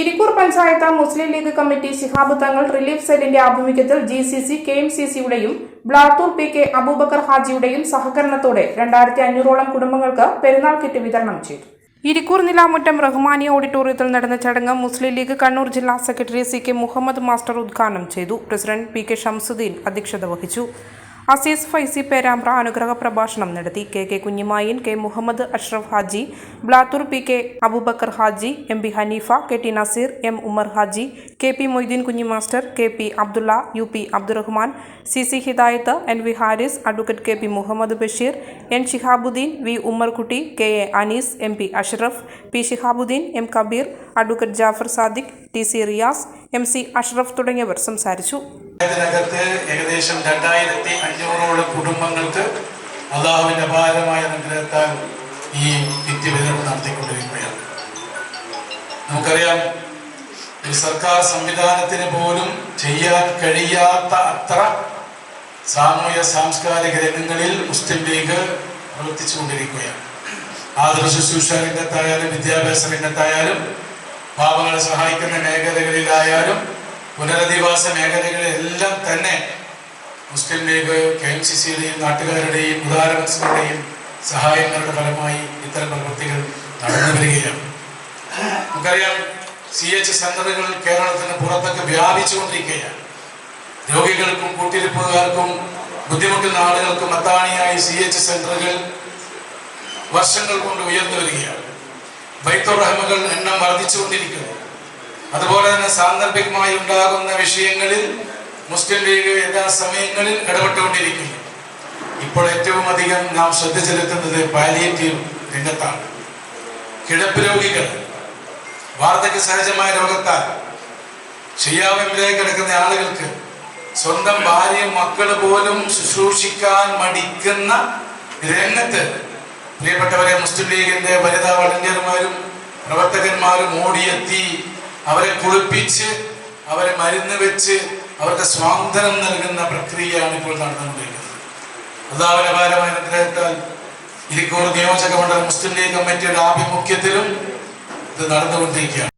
Irikkur panchayat Muslim League committee Shihab Thangal relief സെല്ലിന്റെ ആഭിമുഖ്യത്തിൽ G C C K M C സിയുടെയും Blathur P K Abubakar ഹാജിയുടെയും സഹകരണത്തോടെ രണ്ടായിരത്തി അഞ്ഞൂറോളം കുടുംബങ്ങൾക്ക് പെരുന്നാൾ കിറ്റ് വിതരണം ചെയ്തു. ഇരിക്കൂർ നിലാമുറ്റം റഹ്മാനിയ ഓഡിറ്റോറിയത്തിൽ നടന്ന ചടങ്ങ് മുസ്ലിം ലീഗ് കണ്ണൂർ ജില്ലാ secretary C K Muhammad master ഉദ്ഘാടനം ചെയ്തു. പ്രസിഡന്റ് പി കെ ഷംസുദ്ദീൻ അധ്യക്ഷത വഹിച്ചു. അസീസ് ഫൈസി പേരാമ്പ്ര അനുഗ്രഹ പ്രഭാഷണം നടത്തി. K K Kunhimayin K Muhammad Ashraf Haji Blathur P K Abubakar Haji M B Hanifa K T Nazeer M Umar Haji K P Moideen Kunhi master K P Abdulla U P Abdurahman C C Hidayath N V Haris advocate K P Muhammad Basheer N Shihabuddin V Ummarkutty K A Anees M P Ashraf P Shihabuddin M Kabeer advocate Jafar Sadiq T C Riyas M C Ashraf തുടങ്ങിയവർ സംസാരിച്ചു. ഇതിനകത്ത് ഏകദേശം രണ്ടായിരത്തി അഞ്ഞൂറോളം കുടുംബങ്ങൾക്ക് അള്ളാഹുവിന്റെ അപാരമായ അനുഗ്രഹത്താൽ ഈ കിറ്റ് നടത്തിക്കൊണ്ടിരിക്കുകയാണ്. നമുക്കറിയാം ഒരു സർക്കാർ സംവിധാനത്തിന് പോലും ചെയ്യാൻ കഴിയാത്ത അത്ര സാമൂഹ്യ സാംസ്കാരിക രംഗങ്ങളിൽ മുസ്ലിം ലീഗ് പ്രവർത്തിച്ചുകൊണ്ടിരിക്കുകയാണ്. ആദർശ ശുശ്രൂഷ രംഗത്തായാലും വിദ്യാഭ്യാസ രംഗത്തായാലും പാവങ്ങളെ സഹായിക്കുന്ന മേഖലകളിലായാലും പുനരധിവാസ മേഖലകളിലെല്ലാം തന്നെ Muslim League K M C സിയുടെയും നാട്ടുകാരുടെയും ഉദാരമനസ്സുകളുടെയും സഹായങ്ങളുടെ ഫലമായി ഇത്തരം പ്രവൃത്തികൾ നടന്നു വരികയാണ്. നമുക്കറിയാം സി എച്ച് സെന്ററുകൾ കേരളത്തിന് പുറത്തൊക്കെ വ്യാപിച്ചുകൊണ്ടിരിക്കുകയാണ്. രോഗികൾക്കും കൂട്ടിരിപ്പുകാർക്കും ബുദ്ധിമുട്ടുന്ന ആളുകൾക്കും അത്താണിയായി സി എച്ച് സെന്ററുകൾ വർഷങ്ങൾ കൊണ്ട് ഉയർന്നു വരികയാണ്. ബൈത്തുറഹ്മകൾ എണ്ണം വർദ്ധിച്ചുകൊണ്ടിരിക്കുന്നു. അതുപോലെ തന്നെ സാന്ദർഭികമായി ഉണ്ടാകുന്ന വിഷയങ്ങളിൽ മുസ്ലിം ലീഗ് യഥാസമയങ്ങളിൽ ഇടപെട്ടുകൊണ്ടിരിക്കുന്നു. ഇപ്പോൾ ഏറ്റവും അധികം നാം ശ്രദ്ധ ചെലുത്തുന്നത് പാലിയേറ്റീവ് രംഗത്താണ്. കിടപ്പ് രോഗികൾ വാർദ്ധക്യ സഹജമായ രോഗത്താൽ ചെയ്യാവിലേക്ക് കിടക്കുന്ന ആളുകൾക്ക് സ്വന്തം ഭാര്യ മക്കൾ പോലും ശുശ്രൂഷിക്കാൻ മടിക്കുന്ന രംഗത്ത് പ്രിയപ്പെട്ടവരെ മുസ്ലിം ലീഗിന്റെ വനിതാ വളണ്ടിയർമാരും പ്രവർത്തകന്മാരും ഓടിയെത്തി അവരെ കുളിപ്പിച്ച് അവരെ മരുന്ന് വെച്ച് അവർക്ക് സ്വാതന്ത്ര്യം നൽകുന്ന പ്രക്രിയയാണ് ഇപ്പോൾ നടന്നുകൊണ്ടിരിക്കുന്നത്. ഉദാഹരണപരമായ അനുഗ്രഹത്താൽ ഇരിക്കൂർ നിയോജക മണ്ഡലം മുസ്ലിം ലീഗ് കമ്മിറ്റിയുടെ ആഭിമുഖ്യത്തിലും ഇത് നടന്നുകൊണ്ടിരിക്കുകയാണ്.